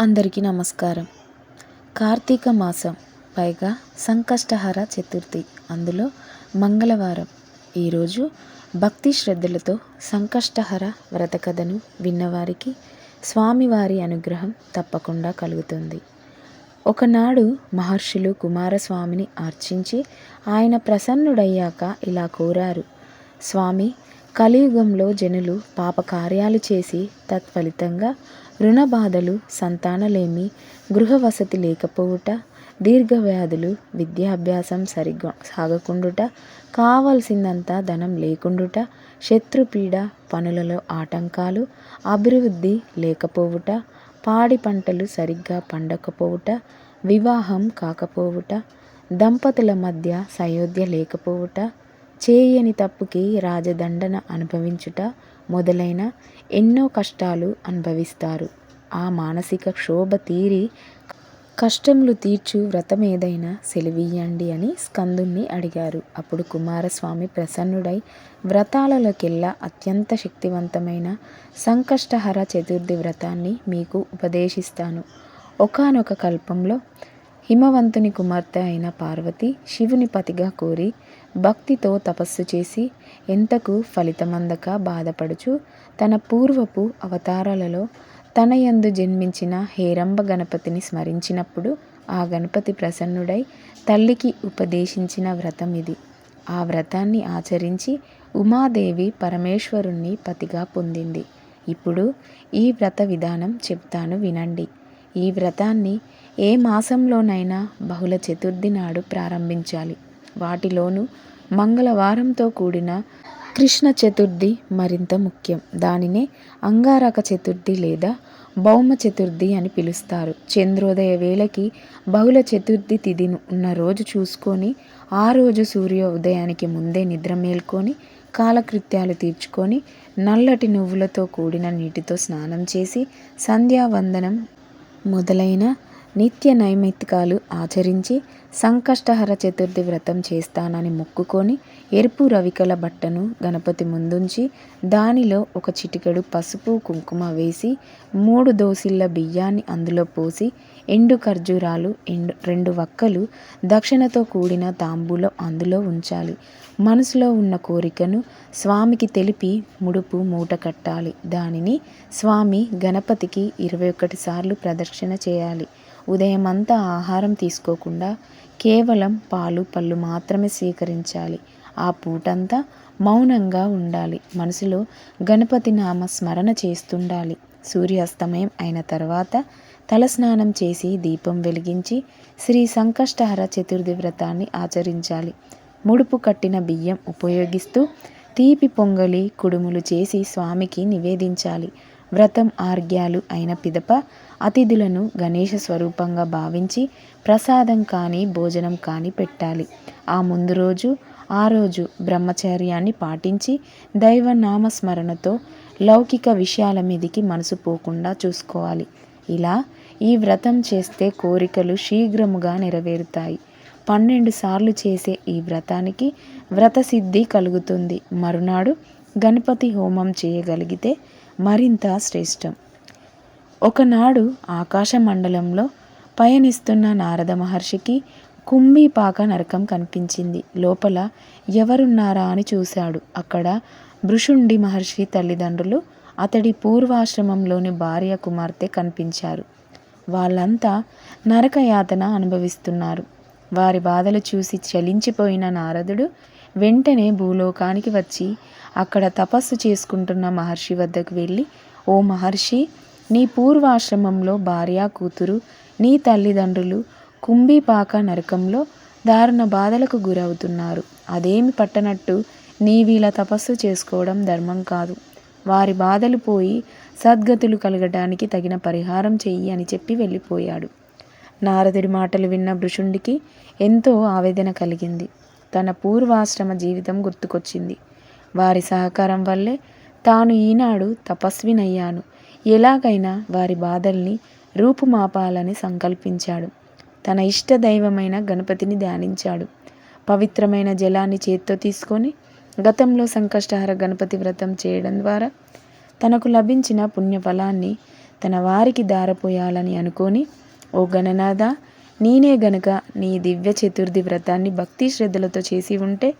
అందరికీ నమస్కారం. కార్తీక మాసం పైగా సంకష్టహర చతుర్థి అందులో మంగళవారం. ఈరోజు భక్తి శ్రద్ధలతో సంకష్టహర వ్రత కథను విన్నవారికి స్వామివారి అనుగ్రహం తప్పకుండా కలుగుతుంది. ఒకనాడు మహర్షులు కుమారస్వామిని అర్చించి ఆయన ప్రసన్నుడయ్యాక ఇలా కోరారు. స్వామి కలియుగంలో జనులు పాపకార్యాలు చేసి తత్ఫలితంగా రుణ బాధలు సంతానలేమి గృహ వసతి లేకపోవుట దీర్ఘవ్యాధులు విద్యాభ్యాసం సరిగ్గా సాగకుండుట కావలసిందంత ధనం లేకుండుట శత్రుపీడ పనులలో ఆటంకాలు అభివృద్ధి లేకపోవుట పాడి పంటలు సరిగ్గా పండకపోవుట వివాహం కాకపోవుట దంపతుల మధ్య సయోధ్య లేకపోవుట చేయని తప్పుకి రాజదండన అనుభవించుట మొదలైన ఎన్నో కష్టాలు అనుభవిస్తారు. ఆ మానసిక క్షోభ తీరి కష్టములు తీర్చు వ్రతం ఏదైనా సెలవీయండి అని స్కందుణ్ణి అడిగారు. అప్పుడు కుమారస్వామి ప్రసన్నుడై వ్రతాలలోకెల్లా అత్యంత శక్తివంతమైన సంకష్టహర చతుర్థి వ్రతాన్ని మీకు ఉపదేశిస్తాను. ఒకానొక కల్పంలో హిమవంతుని కుమార్తె అయిన పార్వతి శివుని పతిగా కోరి భక్తితో తపస్సు చేసి ఎంతకు ఫలితమందక బాధపడుచు తన పూర్వపు అవతారాలలో తన యందు జన్మించిన హేరంబ గణపతిని స్మరించినప్పుడు ఆ గణపతి ప్రసన్నుడై తల్లికి ఉపదేశించిన వ్రతం ఇది. ఆ వ్రతాన్ని ఆచరించి ఉమాదేవి పరమేశ్వరుణ్ణి పతిగా పొందింది. ఇప్పుడు ఈ వ్రత విధానం చెప్తాను వినండి. ఈ వ్రతాన్ని ఏ మాసంలోనైనా బహుళ చతుర్థి నాడు ప్రారంభించాలి. వాటిలోనూ మంగళవారంతో కూడిన కృష్ణ చతుర్థి మరింత ముఖ్యం. దానినే అంగారక చతుర్థి లేదా భౌమ చతుర్థి అని పిలుస్తారు. చంద్రోదయ వేళకి బహుళ చతుర్థి తిథి ఉన్న రోజు చూసుకొని ఆ రోజు సూర్య ఉదయానికి ముందే నిద్ర మేల్కొని కాలకృత్యాలు తీర్చుకొని నల్లటి నువ్వులతో కూడిన నీటితో స్నానం చేసి సంధ్యావందనం మొదలైన నిత్య నైమిత్తికాలు ఆచరించి సంకష్టహర చతుర్థి వ్రతం చేస్తానని మొక్కుకొని ఎరుపు రవికల బట్టను గణపతి ముందుంచి దానిలో ఒక చిటికెడు పసుపు కుంకుమ వేసి మూడు దోసిళ్ళ బియ్యాన్ని అందులో పోసి ఎండు ఖర్జూరాలు ఎండు రెండు వక్కలు దక్షిణతో కూడిన తాంబూలం అందులో ఉంచాలి. మనసులో ఉన్న కోరికను స్వామికి తెలిపి ముడుపు మూట కట్టాలి. దానిని స్వామి గణపతికి ఇరవై ఒకటి సార్లు ప్రదక్షిణ చేయాలి. ఉదయమంతా ఆహారం తీసుకోకుండా కేవలం పాలు పళ్ళు మాత్రమే స్వీకరించాలి ఆ పూటంతా మౌనంగా ఉండాలి. మనసులో గణపతి నామ స్మరణ చేస్తుండాలి. సూర్యాస్తమయం అయిన తర్వాత తలస్నానం చేసి దీపం వెలిగించి శ్రీ సంకష్టహర చతుర్థి వ్రతాన్ని ఆచరించాలి. ముడుపు కట్టిన బియ్యం ఉపయోగిస్తూ తీపి పొంగలి కుడుములు చేసి స్వామికి నివేదించాలి. వ్రతం ఆర్గ్యాలు అయిన పిదప అతిథులను గణేష స్వరూపంగా భావించి ప్రసాదం కానీ భోజనం కానీ పెట్టాలి. ఆ ముందు రోజు ఆ రోజు బ్రహ్మచర్యాన్ని పాటించి దైవ నామస్మరణతో లౌకిక విషయాల మీదికి మనసు పోకుండా చూసుకోవాలి. ఇలా ఈ వ్రతం చేస్తే కోరికలు శీఘ్రముగా నెరవేరుతాయి. పన్నెండు సార్లు చేసే ఈ వ్రతానికి వ్రతసిద్ధి కలుగుతుంది. మరునాడు గణపతి హోమం చేయగలిగితే మరింత శ్రేష్టం. ఒకనాడు ఆకాశ మండలంలో పయనిస్తున్న నారద మహర్షికి కుంభీపాక నరకం కనిపించింది. లోపల ఎవరున్నారా అని చూశాడు. అక్కడ భృషుండి మహర్షి తల్లిదండ్రులు అతడి పూర్వాశ్రమంలోని భార్య కుమార్తె కనిపించారు. వాళ్ళంతా నరకయాతన అనుభవిస్తున్నారు. వారి బాధలు చూసి చలించిపోయిన నారదుడు వెంటనే భూలోకానికి వచ్చి అక్కడ తపస్సు చేసుకుంటున్న మహర్షి వద్దకు వెళ్ళి ఓ మహర్షి నీ పూర్వాశ్రమంలో భార్య కూతురు నీ తల్లిదండ్రులు కుంభీపాక నరకంలో దారుణ బాధలకు గురవుతున్నారు. అదేమి పట్టనట్టు నీవీల తపస్సు చేసుకోవడం ధర్మం కాదు. వారి బాధలు పోయి సద్గతులు కలగడానికి తగిన పరిహారం చెయ్యి అని చెప్పి వెళ్ళిపోయాడు. నారదుడి మాటలు విన్న భృషుండికి ఎంతో ఆవేదన కలిగింది. తన పూర్వాశ్రమ జీవితం గుర్తుకొచ్చింది. వారి సహకారం వల్లే తాను ఈనాడు తపస్వినయ్యాను. ఎలాగైనా వారి బాధల్ని రూపుమాపాలని సంకల్పించాడు. తన ఇష్ట దైవమైన గణపతిని ధ్యానించాడు. పవిత్రమైన జలాన్ని చేత్తో తీసుకొని గతంలో సంకష్టహర గణపతి వ్రతం చేయడం ద్వారా తనకు లభించిన పుణ్యఫలాన్ని తన వారికి దారపోయాలని అనుకొని ఓ గణనాథ నేనే గనుక నీ దివ్య చతుర్థి వ్రతాన్ని భక్తి శ్రద్ధలతో చేసి ఉంటే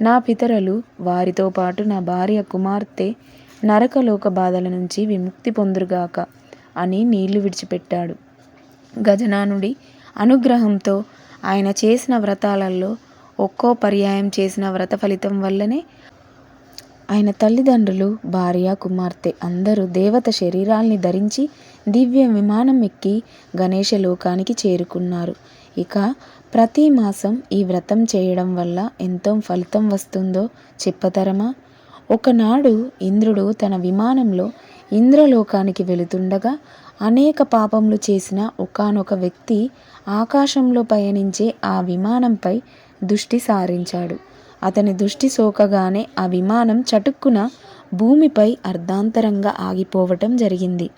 నా పితరులు వారితో పాటు నా భార్య కుమార్తె నరకలోక బాధల నుంచి విముక్తి పొందురుగాక అని నీళ్ళు విడిచిపెట్టాడు. గజనానుడి అనుగ్రహంతో ఆయన చేసిన వ్రతాలలో ఒక్కో పర్యాయం చేసిన వ్రత ఫలితం వల్లనే ఆయన తల్లిదండ్రులు భార్య కుమార్తె అందరూ దేవత శరీరాల్ని ధరించి దివ్య విమానం ఎక్కి గణేష లోకానికి చేరుకున్నారు. ఇక ప్రతి మాసం ఈ వ్రతం చేయడం వల్ల ఎంతో ఫలితం వస్తుందో చెప్పతరమా? ఒకనాడు ఇంద్రుడు తన విమానంలో ఇంద్రలోకానికి వెళుతుండగా అనేక పాపములు చేసిన ఒకానొక వ్యక్తి ఆకాశంలో పయనించే ఆ విమానంపై దృష్టి సారించాడు. అతని దృష్టి సోకగానే ఆ విమానం చటుక్కున భూమిపై అర్ధాంతరంగా ఆగిపోవటం జరిగింది.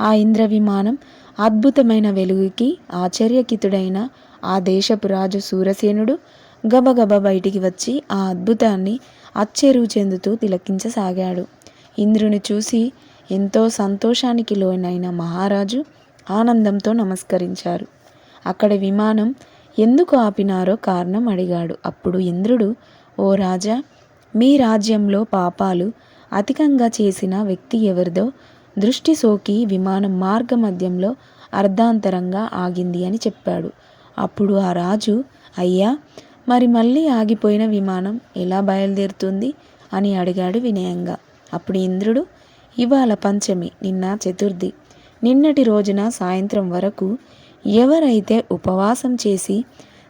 ఆ ఇంద్ర విమానం అద్భుతమైన వెలుగుకి ఆశ్చర్యకితుడైన ఆ దేశపు రాజు సూరసేనుడు గబగబ బయటికి వచ్చి ఆ అద్భుతాన్ని అచ్చెరువు చెందుతూ తిలకించసాగాడు. ఇంద్రుని చూసి ఎంతో సంతోషానికి లోనైన మహారాజు ఆనందంతో నమస్కరించారు. అక్కడ విమానం ఎందుకు ఆపినారో కారణం అడిగాడు. అప్పుడు ఇంద్రుడు ఓ రాజా మీ రాజ్యంలో పాపాలు అధికంగా చేసిన వ్యక్తి ఎవరిదో దృష్టి సోకి విమానం మార్గ మధ్యంలో అర్ధాంతరంగా ఆగింది అని చెప్పాడు. అప్పుడు ఆ రాజు అయ్యా మరి మళ్ళీ ఆగిపోయిన విమానం ఎలా బయలుదేరుతుంది అని అడిగాడు వినయంగా. అప్పుడు ఇంద్రుడు ఇవాళ పంచమి నిన్న చతుర్థి. నిన్నటి రోజున సాయంత్రం వరకు ఎవరైతే ఉపవాసం చేసి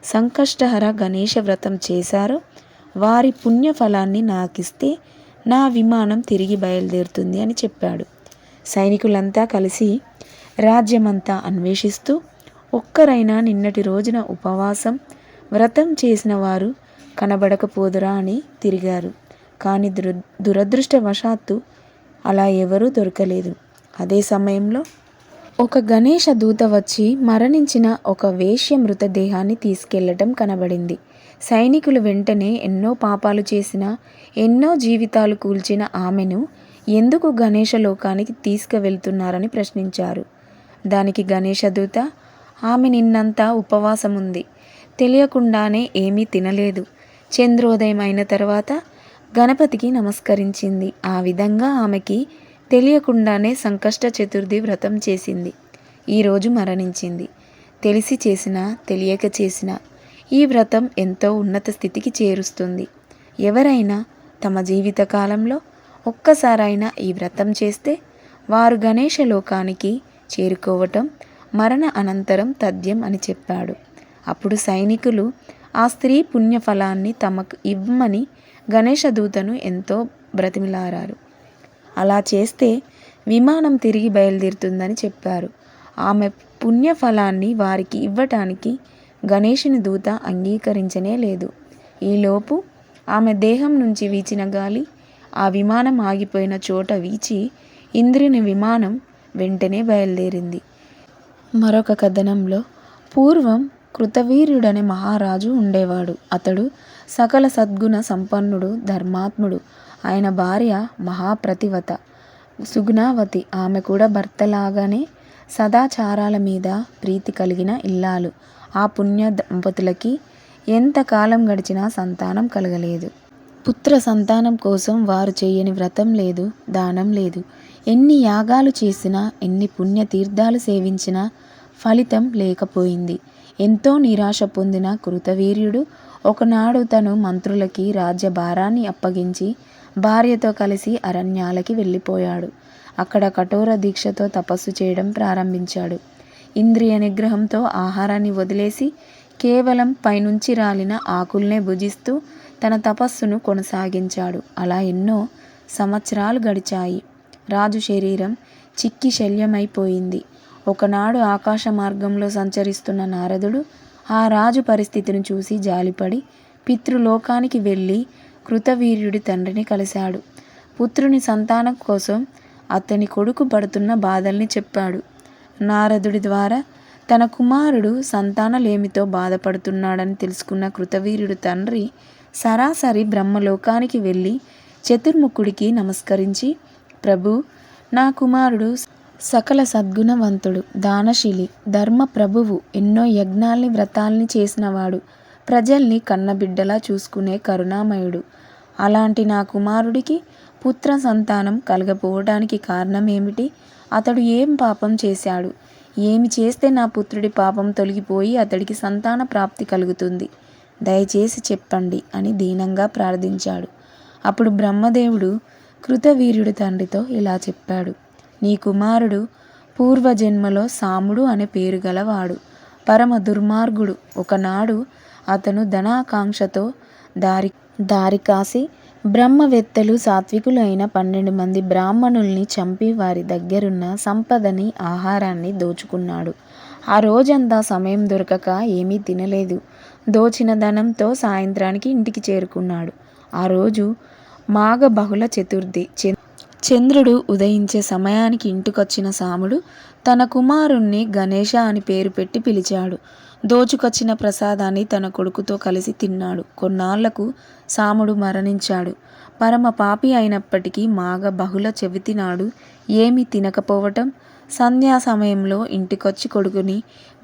సంకష్టహర గణేష వ్రతం చేశారో వారి పుణ్యఫలాన్ని నాకిస్తే నా విమానం తిరిగి బయలుదేరుతుంది అని చెప్పాడు. సైనికులంతా కలిసి రాజ్యమంతా అన్వేషిస్తూ ఒక్కరైనా నిన్నటి రోజున ఉపవాసం వ్రతం చేసిన వారు కనబడకపోదురా అని తిరిగారు. కానీ దుర దురదృష్టవశాత్తు అలా ఎవరూ దొరకలేదు. అదే సమయంలో ఒక గణేష దూత వచ్చి మరణించిన ఒక వేశ్య మృతదేహాన్ని తీసుకెళ్ళటం కనబడింది. సైనికులు వెంటనే ఎన్నో పాపాలు చేసిన ఎన్నో జీవితాలు కూల్చిన ఆమెను ఎందుకు గణేష లోకానికి తీసుకువెళ్తున్నారని ప్రశ్నించారు. దానికి గణేష దూత ఆమె నిన్నంతా ఉపవాసం ఉంది తెలియకుండానే ఏమీ తినలేదు. చంద్రోదయం అయిన తర్వాత గణపతికి నమస్కరించింది. ఆ విధంగా ఆమెకి తెలియకుండానే సంకష్ట చతుర్థి వ్రతం చేసింది. ఈరోజు మరణించింది. తెలిసి చేసిన తెలియక చేసిన ఈ వ్రతం ఎంతో ఉన్నత స్థితికి చేరుస్తుంది. ఎవరైనా తమ జీవితకాలంలో ఒక్కసారైనా ఈ వ్రతం చేస్తే వారు గణేష లోకానికి చేరుకోవటం మరణ అనంతరం తథ్యం అని చెప్పాడు. అప్పుడు సైనికులు ఆ స్త్రీ పుణ్యఫలాన్ని తమకు ఇవ్వమని గణేష దూతను ఎంతో బ్రతిమిలారారు. అలా చేస్తే విమానం తిరిగి బయలుదేరుతుందని చెప్పారు. ఆమె పుణ్యఫలాన్ని వారికి ఇవ్వటానికి గణేషుని దూత అంగీకరించనే లేదు. ఈలోపు ఆమె దేహం నుంచి వీచిన గాలి ఆ విమానం ఆగిపోయిన చోట వీచి ఇంద్రుని విమానం వెంటనే బయలుదేరింది. మరొక కథనంలో పూర్వం కృతవీర్యుడనే మహారాజు ఉండేవాడు. అతడు సకల సద్గుణ సంపన్నుడు ధర్మాత్ముడు. ఆయన భార్య మహాప్రతివత. సుగుణావతి. ఆమె కూడా భర్తలాగానే సదాచారాల మీద ప్రీతి కలిగిన ఇల్లాలు. ఆ పుణ్య దంపతులకి ఎంతకాలం గడిచినా సంతానం కలగలేదు. పుత్ర సంతానం కోసం వారు చేయని వ్రతం లేదు దానం లేదు. ఎన్ని యాగాలు చేసినా ఎన్ని పుణ్య తీర్థాలు సేవించినా ఫలితం లేకపోయింది. ఎంతో నిరాశ పొందిన కృతవీర్యుడు. ఒకనాడు తను మంత్రులకి రాజ్యభారాన్ని అప్పగించి భార్యతో కలిసి అరణ్యాలకి వెళ్ళిపోయాడు. అక్కడ కఠోర దీక్షతో తపస్సు చేయడం ప్రారంభించాడు. ఇంద్రియ నిగ్రహంతో ఆహారాన్ని వదిలేసి కేవలం పైనుంచి రాలిన ఆకుల్నే భుజిస్తూ తన తపస్సును కొనసాగించాడు. అలా ఎన్నో సంవత్సరాలు గడిచాయి. రాజు శరీరం చిక్కి శల్యమైపోయింది. ఒకనాడు ఆకాశ మార్గంలో సంచరిస్తున్న నారదుడు ఆ రాజు పరిస్థితిని చూసి జాలిపడి పితృలోకానికి వెళ్ళి కృతవీర్యుడి తండ్రిని కలిశాడు. పుత్రుని సంతానం కోసం అతని కొడుకు పడుతున్న బాధల్ని చెప్పాడు. నారదుడి ద్వారా తన కుమారుడు సంతానలేమితో బాధపడుతున్నాడని తెలుసుకున్న కృతవీరుడు తండ్రి సరాసరి బ్రహ్మలోకానికి వెళ్ళి చతుర్ముఖుడికి నమస్కరించి ప్రభు నా కుమారుడు సకల సద్గుణవంతుడు దానశీలి ధర్మ ప్రభువు ఎన్నో యజ్ఞాల్ని వ్రతాల్ని చేసినవాడు. ప్రజల్ని కన్నబిడ్డలా చూసుకునే కరుణామయుడు. అలాంటి నా కుమారుడికి పుత్ర సంతానం కలగపోవడానికి కారణం ఏమిటి అతడు ఏం పాపం చేశాడు? ఏమి చేస్తే నా పుత్రుడి పాపం తొలగిపోయి అతడికి సంతాన ప్రాప్తి కలుగుతుంది? దయచేసి చెప్పండి అని దీనంగా ప్రార్థించాడు. అప్పుడు బ్రహ్మదేవుడు కృతవీర్యుడి తండ్రితో ఇలా చెప్పాడు. నీ కుమారుడు పూర్వజన్మలో సాముడు అనే పేరు గలవాడు పరమ దుర్మార్గుడు. ఒకనాడు అతను ధనాకాంక్షతో దారి దారి కాసి బ్రహ్మవేత్తలు సాత్వికులు అయిన పన్నెండు మంది బ్రాహ్మణుల్ని చంపి వారి దగ్గరున్న సంపదని ఆహారాన్ని దోచుకున్నాడు. ఆ రోజంతా సమయం దొరకక ఏమీ తినలేదు. దోచిన ధనంతో సాయంత్రానికి ఇంటికి చేరుకున్నాడు. ఆ రోజు మాఘ బహుళ చతుర్థి చ- చంద్రుడు ఉదయించే సమయానికి ఇంటికొచ్చిన సాముడు తన కుమారుణ్ణి గణేష అని పేరు పెట్టి పిలిచాడు. దోచుకొచ్చిన ప్రసాదాన్ని తన కొడుకుతో కలిసి తిన్నాడు. కొన్నాళ్ళకు సాముడు మరణించాడు. పరమ పాపి అయినప్పటికీ మాగ బహుళ చెవితినాడు. నాడు ఏమీ తినకపోవటం సంధ్యా సమయంలో ఇంటికొచ్చి కొడుకుని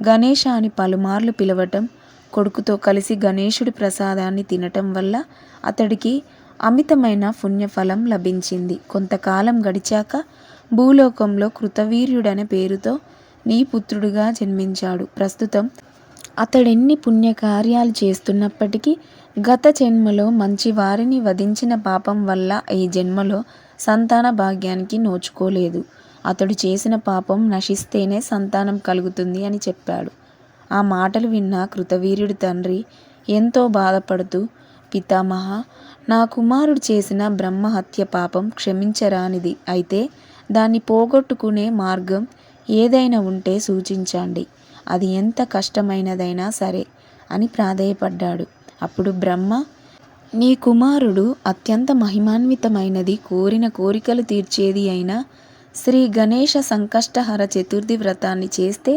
గణేష అని పలుమార్లు పిలవటం కొడుకుతో కలిసి గణేశుడి ప్రసాదాన్ని తినటం వల్ల అతడికి అమితమైన పుణ్యఫలం లభించింది. కొంతకాలం గడిచాక భూలోకంలో కృతవీర్యుడనే పేరుతో నీ పుత్రుడుగా జన్మించాడు. ప్రస్తుతం అతడెన్ని పుణ్యకార్యాలు చేస్తున్నప్పటికీ గత జన్మలో మంచి వారిని వధించిన పాపం వల్ల ఈ జన్మలో సంతాన భాగ్యానికి నోచుకోలేదు. అతడు చేసిన పాపం నశిస్తేనే సంతానం కలుగుతుంది అని చెప్పాడు. ఆ మాటలు విన్న కృతవీర్యుడి తండ్రి ఎంతో బాధపడుతూ పితామహ నా కుమారుడు చేసిన బ్రహ్మహత్య పాపం క్షమించరానిది. అయితే దాన్ని పోగొట్టుకునే మార్గం ఏదైనా ఉంటే సూచించండి. అది ఎంత కష్టమైనదైనా సరే అని ప్రాధేయపడ్డాడు. అప్పుడు బ్రహ్మ నీ కుమారుడు అత్యంత మహిమాన్వితమైనది కోరిన కోరికలు తీర్చేది అయిన శ్రీ గణేష సంకష్టహర చతుర్థి వ్రతాన్ని చేస్తే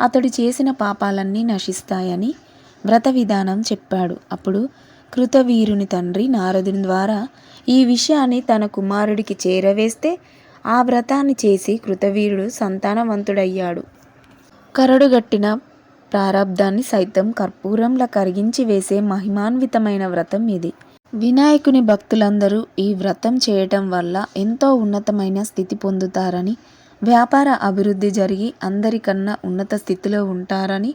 అతడు చేసిన పాపాలన్నీ నశిస్తాయని వ్రత విధానం చెప్పాడు. అప్పుడు కృతవీరుని తండ్రి నారదుని ద్వారా ఈ విషయాన్ని తన కుమారుడికి చేరవేస్తే ఆ వ్రతాన్ని చేసి కృతవీరుడు సంతానవంతుడయ్యాడు. కరడుగట్టిన ప్రారంధాన్ని సైతం కర్పూరంలా కరిగించి వేసే మహిమాన్వితమైన వ్రతం ఇది. వినాయకుని భక్తులందరూ ఈ వ్రతం చేయటం వల్ల ఎంతో ఉన్నతమైన స్థితి పొందుతారని వ్యాపార అభివృద్ధి జరిగి అందరికన్నా ఉన్నత స్థితిలో ఉంటారని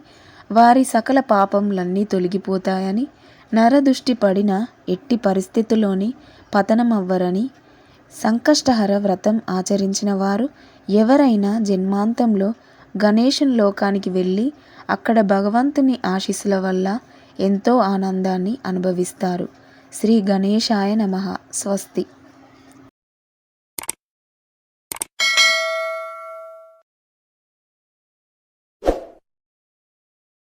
వారి సకల పాపంలన్నీ తొలగిపోతాయని నరదృష్టి పడిన ఎట్టి పరిస్థితుల్లోని పతనమవ్వరని సంకష్టహర వ్రతం ఆచరించిన వారు ఎవరైనా జన్మాంతంలో గణేశుని లోకానికి వెళ్ళి అక్కడ భగవంతుని ఆశీస్సుల వల్ల ఎంతో ఆనందాన్ని అనుభవిస్తారు. శ్రీ గణేశాయ నమ. స్వస్తి.